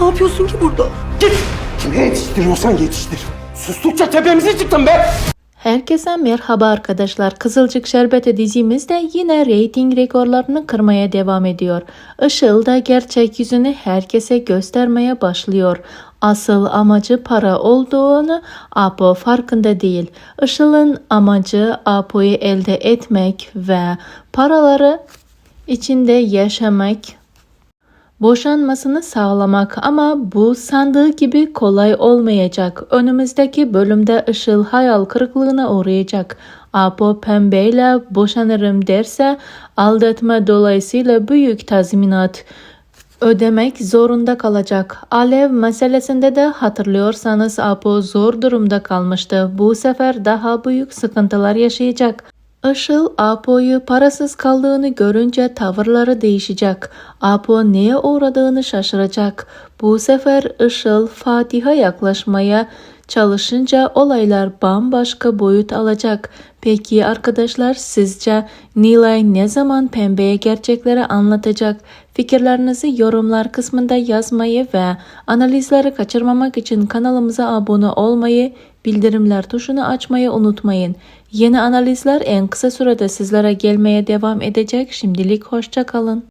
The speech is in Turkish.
Ne yapıyorsun ki burada? Git! Kime yetiştiriyorsan yetiştir. Sustukça tepemize çıktın be! Herkese merhaba arkadaşlar. Kızılcık Şerbeti dizimizde yine reyting rekorlarını kırmaya devam ediyor. Işıl da gerçek yüzünü herkese göstermeye başlıyor. Asıl amacı para olduğunu Apo farkında değil. Işıl'ın amacı Apo'yu elde etmek ve paraları içinde yaşamak boşanmasını sağlamak ama bu sandığı gibi kolay olmayacak. Önümüzdeki bölümde Işıl hayal kırıklığına uğrayacak. Apo pembeyle boşanırım derse aldatma dolayısıyla büyük tazminat ödemek zorunda kalacak. Alev meselesinde de hatırlıyorsanız Apo zor durumda kalmıştı. Bu sefer daha büyük sıkıntılar yaşayacak. Işıl Apo'yu parasız kaldığını görünce tavırları değişecek. Apo neye uğradığını şaşıracak. Bu sefer Işıl Fatih'e yaklaşmaya çalışınca olaylar bambaşka boyut alacak. Peki arkadaşlar sizce Nilay ne zaman pembeye gerçekleri anlatacak? Fikirlerinizi yorumlar kısmında yazmayı ve analizleri kaçırmamak için kanalımıza abone olmayı, bildirimler tuşunu açmayı unutmayın. Yeni analizler en kısa sürede sizlere gelmeye devam edecek. Şimdilik hoşça kalın.